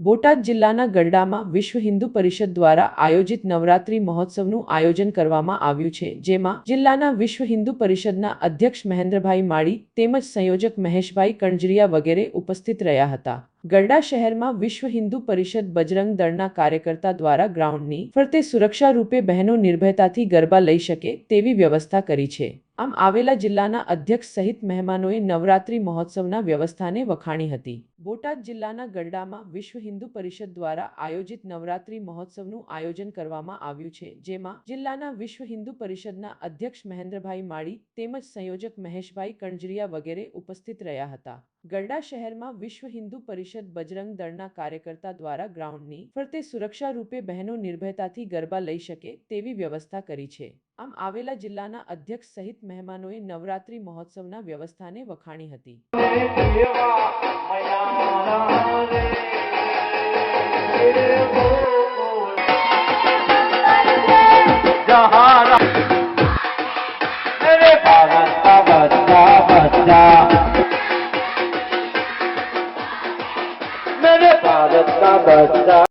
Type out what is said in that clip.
બોટાદ જિલ્લાના ગરડામાં વિશ્વ હિન્દુ પરિષદ દ્વારા આયોજિત નવરાત્રી મહોત્સવનું આયોજન કરવામાં આવ્યું છે, જેમાં જિલ્લાના વિશ્વ હિન્દુ પરિષદના અધ્યક્ષ મહેન્દ્રભાઈ માળી તેમજ સંયોજક મહેશભાઈ કણજરિયા વગેરે ઉપસ્થિત રહ્યા હતા. ગરડા શહેરમાં વિશ્વ હિન્દુ પરિષદ બજરંગ દળના કાર્યકર્તા દ્વારા ગ્રાઉન્ડની ફરતે સુરક્ષા રૂપે બહેનો નિર્ભયતાથી ગરબા લઈ શકે તેવી વ્યવસ્થા કરી છે. આમ આવેલા જિલ્લાના અધ્યક્ષ સહિત મહેમાનોએ નવરાત્રી મહોત્સવના વ્યવસ્થાને વખાણી હતી. બોટાદ જિલ્લાના ગરડામાં વિશ્વ હિન્દુ પરિષદ દ્વારા આયોજિત નવરાત્રી મહોત્સવનું આયોજન કરવામાં આવ્યું છે, જેમાં જિલ્લાના વિશ્વ હિન્દુ પરિષદના અધ્યક્ષ મહેન્દ્રભાઈ માળી તેમજ સંયોજક મહેશભાઈ કણજરિયા વગેરે ઉપસ્થિત રહ્યા હતા. ગરડા શહેરમાં વિશ્વ હિન્દુ પરિષદ બજરંગ દળના કાર્યકર્તા દ્વારા ગ્રાઉન્ડની ફરતે સુરક્ષા રૂપે બહેનો નિર્ભયતાથી ગરબા લઈ શકે તેવી વ્યવસ્થા કરી છે. આમ આવેલા જિલ્લાના અધ્યક્ષ સહિત મહેમાનોએ નવરાત્રી મહોત્સવના વ્યવસ્થાને વખાણી હતી जहारा मेरे भारत का बच्चा बच्चा मेरे भारत का बच्चा